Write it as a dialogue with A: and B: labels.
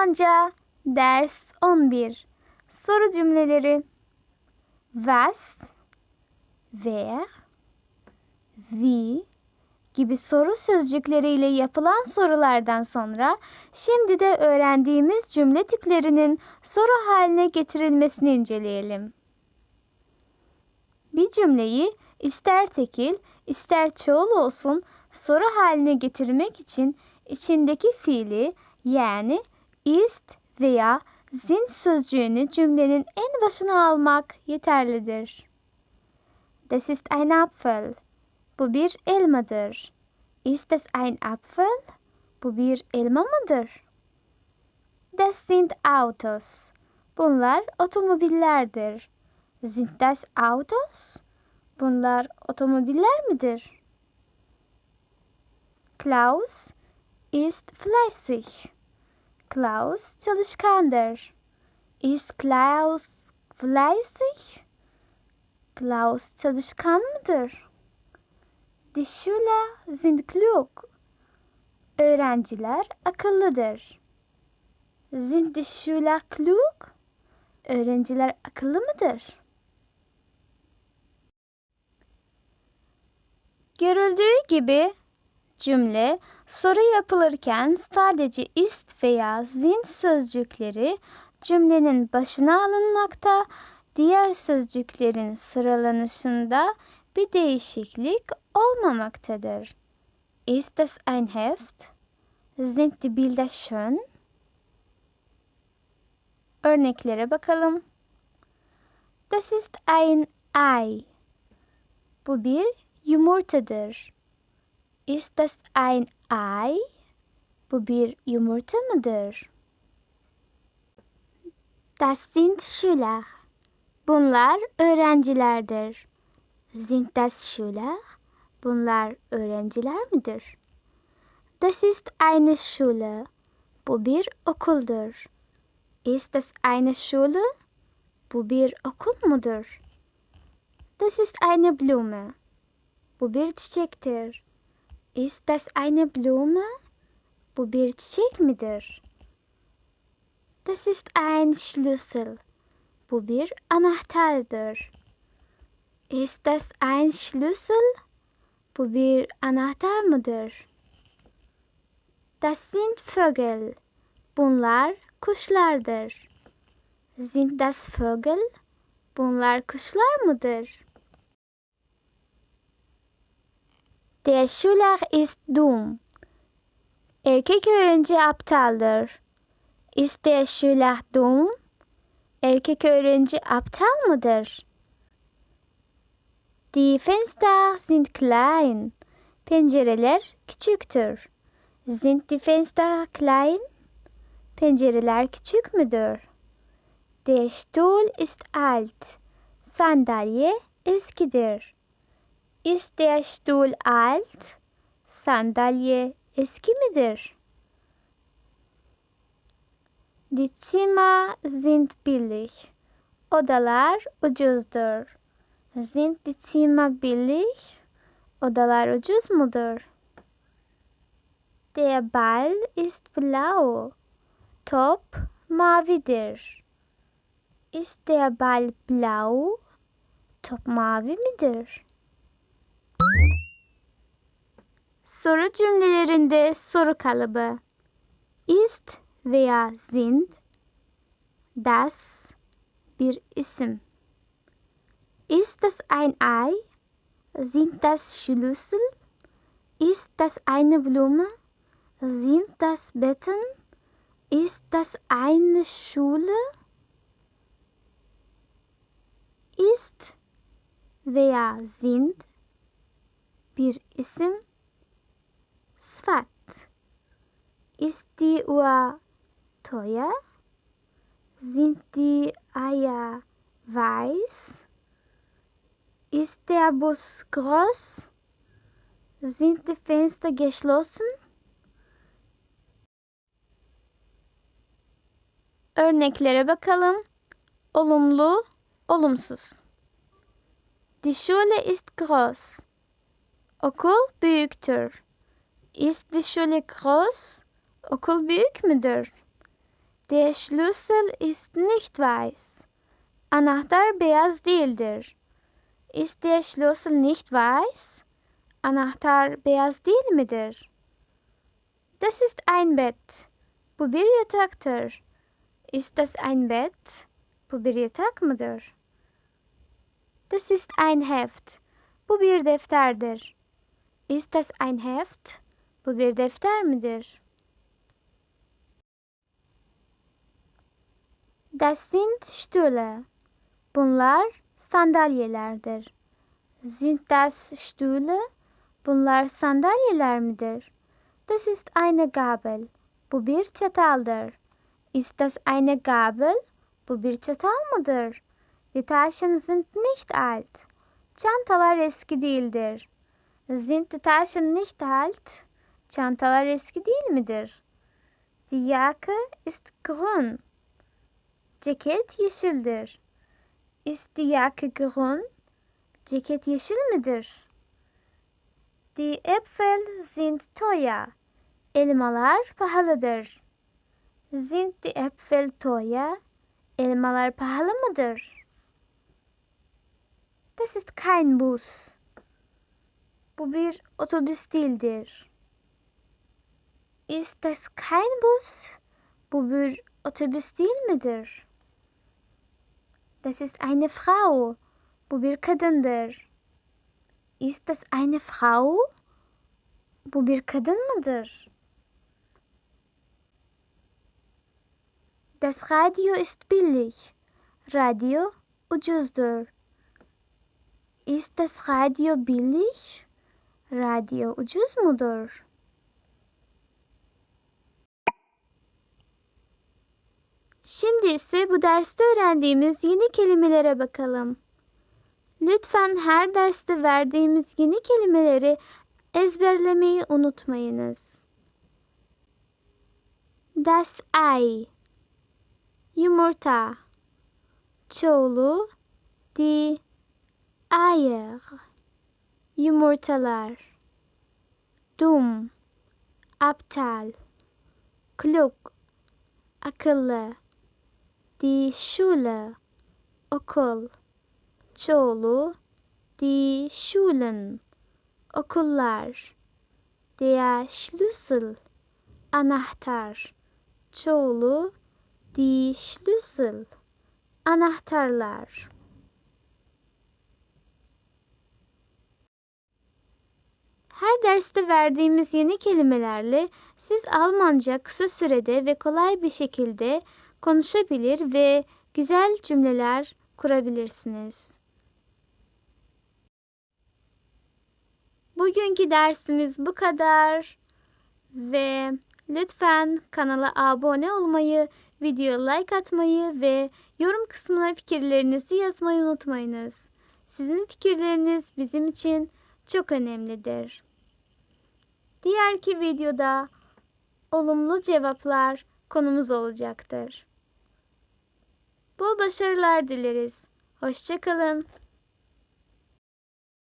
A: Almanca ders 11 Soru cümleleri Was, wer, wie gibi soru sözcükleriyle yapılan sorulardan sonra şimdi de öğrendiğimiz cümle tiplerinin soru haline getirilmesini inceleyelim. Bir cümleyi ister tekil, ister çoğul olsun soru haline getirmek için içindeki fiili yani ist veya zin sözcüğünü cümlenin en başına almak yeterlidir. Das ist ein Apfel. Bu bir elmadır. Ist das ein Apfel? Bu bir elma mıdır? Das sind Autos. Bunlar otomobillerdir. Sind das Autos? Bunlar otomobiller midir? Klaus ist fleißig. Klaus çalışkandır. Ist Klaus fleißig? Klaus çalışkan mıdır? Die Schüler sind klug. Öğrenciler akıllıdır. Sind die Schüler klug? Öğrenciler akıllı mıdır? Görüldüğü gibi cümle soru yapılırken sadece ist veya zin sözcükleri cümlenin başına alınmakta, diğer sözcüklerin sıralanışında bir değişiklik olmamaktadır. Ist das ein Heft? Sind die Bilder schön? Örneklere bakalım. Das ist ein Ei. Bu bir yumurtadır. Ist das ein Ei? Bu bir yumurta mıdır? Das sind Schüler. Bunlar öğrencilerdir. Sind das Schüler? Bunlar öğrenciler midir? Das ist eine Schule. Bu bir okuldur. Ist das eine Schule? Bu bir okul mudur? Das ist eine Blume. Bu bir çiçektir. Ist das eine Blume? Bu bir çiçek midir? Das ist ein Schlüssel. Bu bir anahtardır. Ist das ein Schlüssel? Bu bir anahtar mıdır? Das sind Vögel. Bunlar kuşlardır. Sind das Vögel? Bunlar kuşlar mıdır? Der Schüler ist dumm. Erkek öğrenci aptaldır. Ist der Schüler dumm? Erkek öğrenci aptal mıdır? Die Fenster sind klein. Pencereler küçüktür. Sind die Fenster klein? Pencereler küçük müdür? Der Stuhl ist alt. Sandalye eskidir. Ist der Stuhl alt? Sandalye eski midir? Die Zimmer sind billig. Odalar ucuzdur. Sind die Zimmer billig? Odalar ucuz mudur? Der Ball ist blau. Top mavidir. Ist der Ball blau? Top mavi midir? Soru cümlelerinde soru kalıbı. Ist veya sind, das bir isim. Ist das ein Ei? Sind das Schlüssel? Ist das eine Blume? Sind das Betten? Ist das eine Schule? Ist veya sind bir isim. Ist die Uhr teuer? Sind die Eier weiß? Ist der Bus groß? Sind die Fenster geschlossen? Örneklere bakalım. Olumlu, olumsuz. Die Schule ist groß. Okul büyüktür. Ist die Schule groß? Okul büyük müdür? Der Schlüssel ist nicht weiß. Anahtar beyaz değildir. Ist der Schlüssel nicht weiß? Anahtar beyaz değil midir? Das ist ein Bett. Bu bir yataktır. Ist das ein Bett? Bu bir yatak mıdır? Das ist ein Heft. Bu bir. Ist das ein Heft? Bu bir defter midir? Das sind Stühle. Bunlar sandalyelerdir. Sind das Stühle? Bunlar sandalyeler midir? Das ist eine Gabel. Bu bir çataldır. Ist das eine Gabel? Bu bir çatal mıdır? Die Taschen sind nicht alt. Çantalar eski değildir. Sind die Taschen nicht alt? Çantalar eski değil midir? Die Jacke ist grün. Ceket yeşildir. Ist die Jacke grün? Ceket yeşil midir? Die Äpfel sind teuer. Elmalar pahalıdır. Sind die Äpfel teuer? Elmalar pahalı mıdır? Das ist kein Bus. Bu bir otobüs değildir. Ist das kein Bus? Bu bir otobüs değil midir? Das ist eine Frau. Bu bir kadındır. Ist das eine Frau? Bu bir kadın? Das Radio ist billig. Radyo ucuzdur. Ist das Radio billig? Radyo ucuz mudur? Şimdi ise bu derste öğrendiğimiz yeni kelimelere bakalım. Lütfen her derste verdiğimiz yeni kelimeleri ezberlemeyi unutmayınız. Das Ei Yumurta. Çoğulu Die Eier Yumurtalar. Dum. Aptal. Klug Akıllı Die Schule Okul. Çoğulu Die Schulen Okullar. Der Schlüssel Anahtar. Çoğulu Die Schlüssel Anahtarlar. Her derste verdiğimiz yeni kelimelerle siz Almanca kısa sürede ve kolay bir şekilde konuşabilir ve güzel cümleler kurabilirsiniz. Bugünkü dersimiz bu kadar ve lütfen kanala abone olmayı, videoya like atmayı ve yorum kısmına fikirlerinizi yazmayı unutmayınız. Sizin fikirleriniz bizim için çok önemlidir. Diğerki videoda olumlu cevaplar konumuz olacaktır. Bol başarılar dileriz. Hoşçakalın.